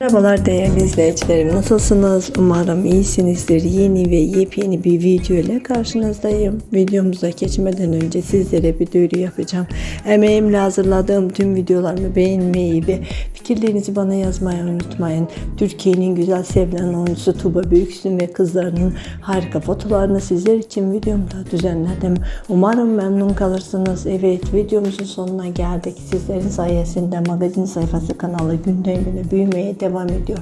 Merhabalar değerli izleyicilerim nasılsınız? Umarım iyisinizdir. Yeni ve yepyeni bir video ile karşınızdayım. Videomuza geçmeden önce sizlere bir duyuru yapacağım. Emeğimle hazırladığım tüm videolarımı beğenmeyi ve fikirlerinizi bana yazmayı unutmayın. Türkiye'nin güzel sevilen oyuncusu Tuba Büyüksün ve kızlarının harika fotolarını sizler için videomda düzenledim. Umarım memnun kalırsınız. Evet videomuzun sonuna geldik. Sizlerin sayesinde magazin sayfası kanalı günden güne büyümeye devam ediyor.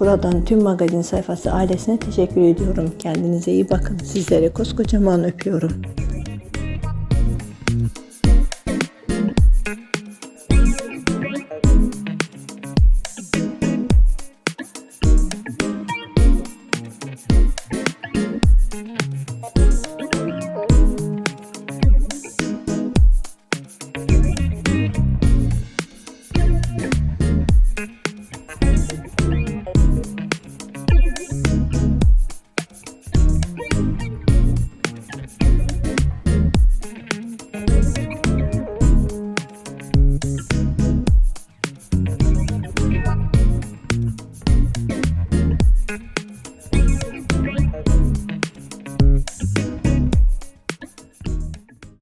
Buradan tüm magazin sayfası ailesine teşekkür ediyorum. Kendinize iyi bakın. Sizlere koskocaman öpüyorum.